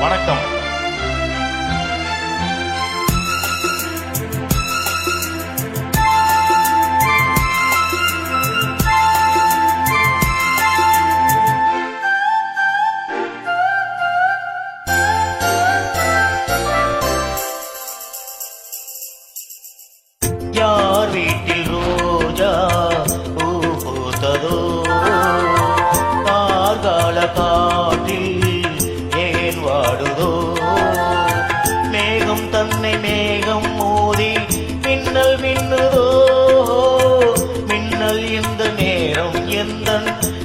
வணக்கம்.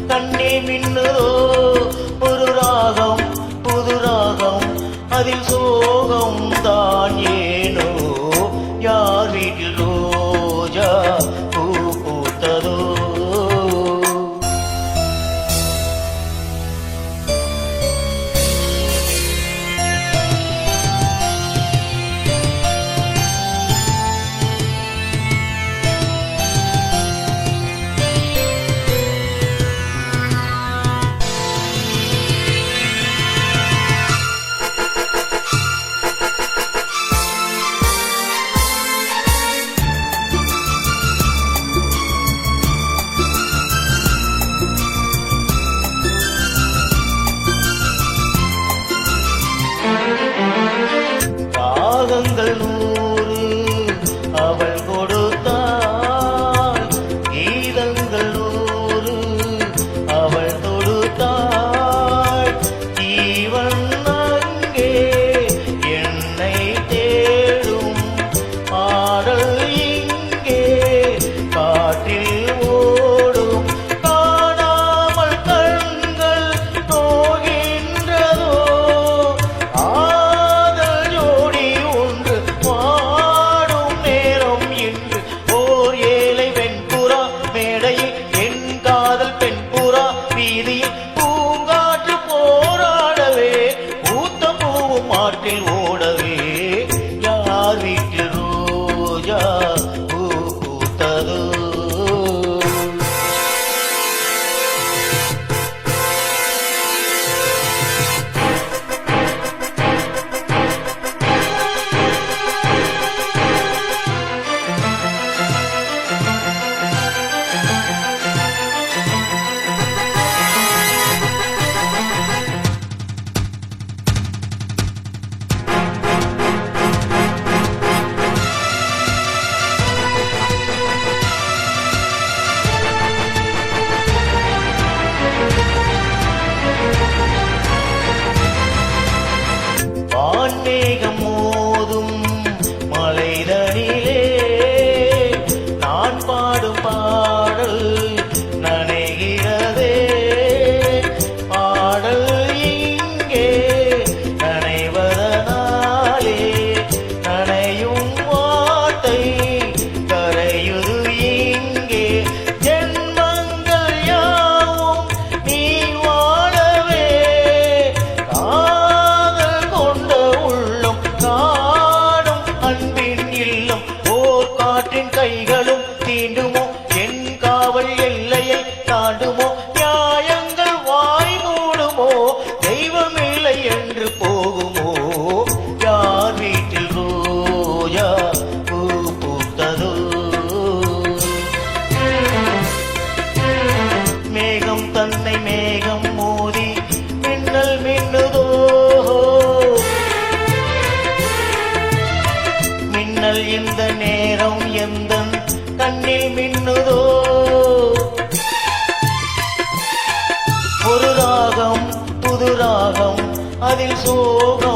கண்ணே மின்னுதோ? காதல் இங்கே. காற்றில் ஓடும் காணாமல் கண்கள் போகின்றதோ ஆதல் ஜோடி ஒன்று வாடும் நேரம் இன்று. ஓர் ஏழை வெண்புறா மேடையில் என் காதல் பெண்புறா வீதியில் பூங்காற்று போராடவே. பூத்த பூவும் மாட்டில் ஓ மனதில் சோகம்